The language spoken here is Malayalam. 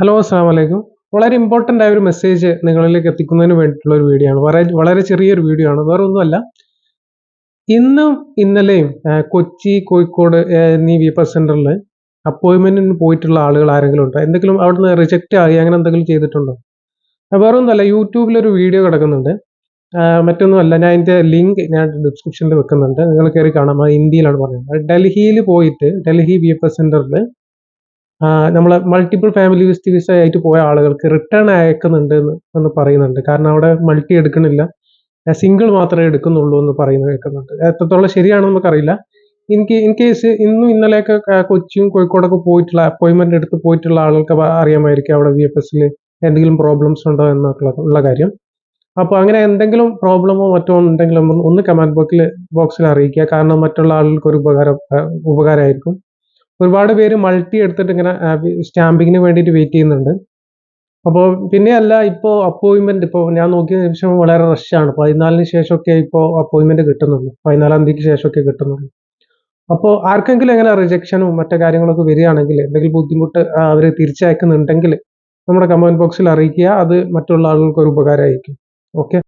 ഹലോ അസ്സാം വലൈക്കും വളരെ ഇമ്പോർട്ടന്റ് ആയ ഒരു മെസ്സേജ് നിങ്ങളിലേക്ക് എത്തിക്കുന്നതിന് വേണ്ടിയിട്ടുള്ള ഒരു വീഡിയോ ആണ്. വളരെ വളരെ ചെറിയൊരു വീഡിയോ ആണ്. വേറെ ഒന്നുമല്ല ഇന്നും ഇന്നലെയും കൊച്ചി കോഴിക്കോട് എന്നീ വി പസ് സെന്ററിൽ അപ്പോയിൻമെന്റിന് പോയിട്ടുള്ള ആളുകൾ ആരെങ്കിലും ഉണ്ടോ? എന്തെങ്കിലും അവിടുന്ന് റിജക്റ്റ് ആയി അങ്ങനെ എന്തെങ്കിലും ചെയ്തിട്ടുണ്ടോ? വേറെ ഒന്നുമല്ല യൂട്യൂബിലൊരു വീഡിയോ കിടക്കുന്നുണ്ട്. മറ്റൊന്നുമല്ല. ഞാൻ അതിന്റെ ലിങ്ക് ഞാൻ ഡിസ്ക്രിപ്ഷനിൽ വെക്കുന്നുണ്ട്. നിങ്ങൾ കയറി കാണാം. അത് ഹിന്ദിയിലാണ് പറയുന്നത്. ഡൽഹിയിൽ പോയിട്ട് ഡൽഹി വി എഫ് എസ് സെന്ററിൽ നമ്മൾ മൾട്ടിപ്പിൾ ഫാമിലി വിസിറ്റ് വിസ ആയിട്ട് പോയ ആളുകൾക്ക് റിട്ടേൺ അയക്കുന്നുണ്ട് എന്ന് പറയുന്നുണ്ട്. കാരണം അവിടെ മൾട്ടി എടുക്കണില്ല സിംഗിൾ മാത്രമേ എടുക്കുന്നുള്ളൂ എന്ന് പറയുന്നത് കേൾക്കുന്നുണ്ട്. എത്രത്തോളം ശരിയാണെന്ന് നമുക്കറിയില്ല. എനിക്ക് ഇൻ കേസ് ഇന്നും ഇന്നലെയൊക്കെ കൊച്ചിയും കോഴിക്കോടൊക്കെ പോയിട്ടുള്ള അപ്പോയിൻമെന്റ് എടുത്ത് പോയിട്ടുള്ള ആളുകൾക്ക് അറിയാമായിരിക്കും അവിടെ വി എഫ് എസിൽ എന്തെങ്കിലും പ്രോബ്ലംസ് ഉണ്ടോ എന്നൊക്കെ ഉള്ള കാര്യം. അപ്പോൾ അങ്ങനെ എന്തെങ്കിലും പ്രോബ്ലമോ മറ്റോ ഉണ്ടെങ്കിലും ഒന്ന് കമന്റ് ബോക്സിൽ ബോക്സിൽ അറിയിക്കുക. കാരണം മറ്റുള്ള ആളുകൾക്ക് ഒരു ഉപകാരം ഉപകാരമായിരിക്കും. ഒരുപാട് പേര് മൾട്ടി എടുത്തിട്ട് ഇങ്ങനെ സ്റ്റാമ്പിങ്ങിന് വേണ്ടിയിട്ട് വെയിറ്റ് ചെയ്യുന്നുണ്ട്. അപ്പോൾ പിന്നെ അല്ല ഇപ്പോൾ അപ്പോയിൻമെന്റ് ഇപ്പോൾ ഞാൻ നോക്കിയ നിമിഷം വളരെ റഷാണ് പതിനാലിന് ശേഷമൊക്കെ ഇപ്പോൾ അപ്പോയിൻമെന്റ് കിട്ടുന്നുള്ളൂ. പതിനാലാം തീയതിക്ക് ശേഷമൊക്കെ കിട്ടുന്നുള്ളൂ. അപ്പോൾ ആർക്കെങ്കിലും എങ്ങനെ റിജക്ഷനും മറ്റു കാര്യങ്ങളൊക്കെ വരികയാണെങ്കിൽ എന്തെങ്കിലും ബുദ്ധിമുട്ട് അവർ തിരിച്ചയക്കുന്നുണ്ടെങ്കിൽ നമ്മുടെ കമന്റ് ബോക്സിൽ അറിയിക്കുക. അത് മറ്റുള്ള ആളുകൾക്ക് ഒരു ഉപകാരമായിരിക്കും. ഓക്കെ